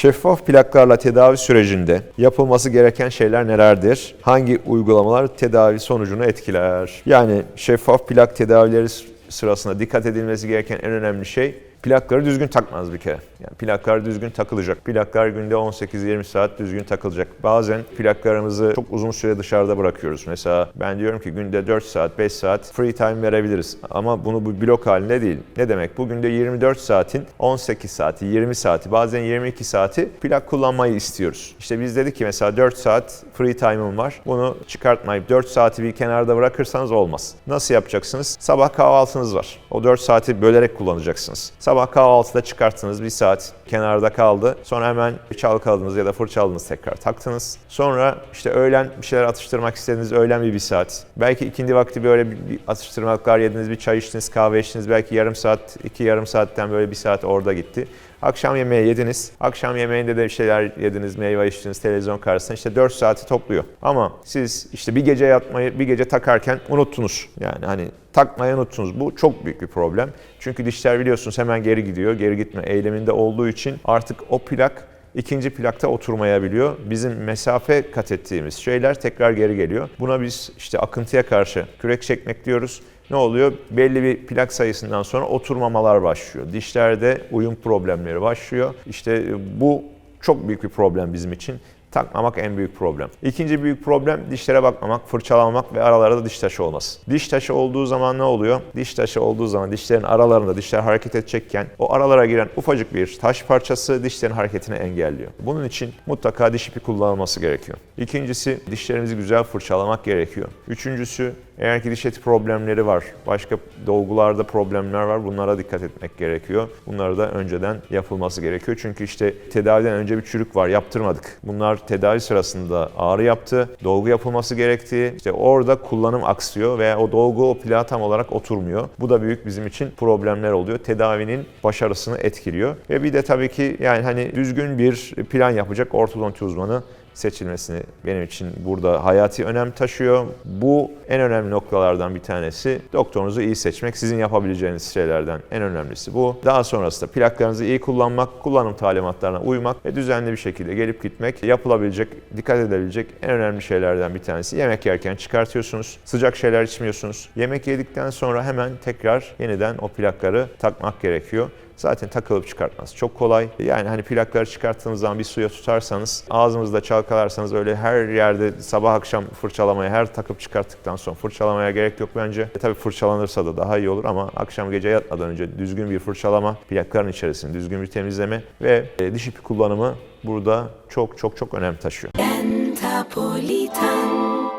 Şeffaf plaklarla tedavi sürecinde yapılması gereken şeyler nelerdir? Hangi uygulamalar tedavi sonucunu etkiler? Yani şeffaf plak tedavileri sırasında dikkat edilmesi gereken en önemli şey plakları düzgün takmanız bir kere. Yani plaklar düzgün takılacak. Plaklar günde 18-20 saat düzgün takılacak. Bazen plaklarımızı çok uzun süre dışarıda bırakıyoruz. Mesela ben diyorum ki günde 4 saat, 5 saat free time verebiliriz. Ama bunu bu blok halinde değil. Ne demek? Bu günde 24 saatin 18 saati, 20 saati, bazen 22 saati plak kullanmayı istiyoruz. İşte biz dedik ki mesela 4 saat free time'ım var. Bunu çıkartmayıp 4 saati bir kenarda bırakırsanız olmaz. Nasıl yapacaksınız? Sabah kahvaltınız var. O 4 saati bölerek kullanacaksınız. Sabah kahvaltıda çıkarttınız bir saat kenarda kaldı. Sonra hemen çalkaladınız ya da fırçaladınız tekrar taktınız. Sonra işte öğlen bir şeyler atıştırmak istediniz öğlen bir bir saat. Belki ikindi vakti böyle bir, bir atıştırmalıklar yediniz, bir çay içtiniz, kahve içtiniz. Belki yarım saat, iki yarım saatten böyle bir saat orada gitti. Akşam yemeği yediniz. Akşam yemeğinde de bir şeyler yediniz, meyve içtiniz, televizyon karşısında. işte 4 saati topluyor. Ama siz işte bir gece yatmayı, bir gece takarken unuttunuz. Yani hani takmayı unuttunuz. Bu çok büyük bir problem. Çünkü dişler biliyorsunuz hemen geri gidiyor. Geri gitme eyleminde olduğu için artık o plak ikinci plakta oturmayabiliyor. Bizim mesafe kat ettiğimiz şeyler tekrar geri geliyor. Buna biz işte akıntıya karşı kürek çekmek diyoruz. Ne oluyor? Belli bir plak sayısından sonra oturmamalar başlıyor. Dişlerde uyum problemleri başlıyor. İşte bu çok büyük bir problem bizim için. Takmamak en büyük problem. İkinci büyük problem dişlere bakmamak, fırçalamamak ve aralarda diş taşı olması. Diş taşı olduğu zaman ne oluyor? Diş taşı olduğu zaman dişlerin aralarında dişler hareket edecekken o aralara giren ufacık bir taş parçası dişlerin hareketini engelliyor. Bunun için mutlaka diş ipi kullanılması gerekiyor. İkincisi dişlerimizi güzel fırçalamak gerekiyor. Üçüncüsü eğer ki diş eti problemleri var, başka dolgularda problemler var bunlara dikkat etmek gerekiyor. Bunları da önceden yapılması gerekiyor. Çünkü işte tedaviden önce bir çürük var, yaptırmadık. Bunlar tedavi sırasında ağrı yaptı, dolgu yapılması gerektiği, işte orada kullanım aksıyor veya o dolgu o plağa tam olarak oturmuyor. Bu da büyük bizim için problemler oluyor. Tedavinin başarısını etkiliyor. Ve bir de tabii ki yani hani düzgün bir plan yapacak ortodonti uzmanı seçilmesini benim için burada hayati önem taşıyor. Bu en önemli noktalardan bir tanesi. Doktorunuzu iyi seçmek sizin yapabileceğiniz şeylerden en önemlisi bu. Daha sonrasında plaklarınızı iyi kullanmak, kullanım talimatlarına uymak ve düzenli bir şekilde gelip gitmek yapılabilecek, dikkat edebilecek en önemli şeylerden bir tanesi. Yemek yerken çıkartıyorsunuz, sıcak şeyler içmiyorsunuz. Yemek yedikten sonra hemen tekrar yeniden o plakları takmak gerekiyor. Zaten takılıp çıkartması çok kolay. Yani hani plakları çıkarttığınız zaman bir suya tutarsanız, ağzınızda çalkalarsanız öyle her yerde sabah akşam fırçalamaya, her takıp çıkarttıktan sonra fırçalamaya gerek yok bence. E tabii fırçalanırsa da daha iyi olur ama akşam gece yatmadan önce düzgün bir fırçalama, plakların içerisini düzgün bir temizleme ve e, diş ipi kullanımı burada çok çok çok önem taşıyor.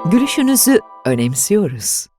Gülüşünüzü önemsiyoruz.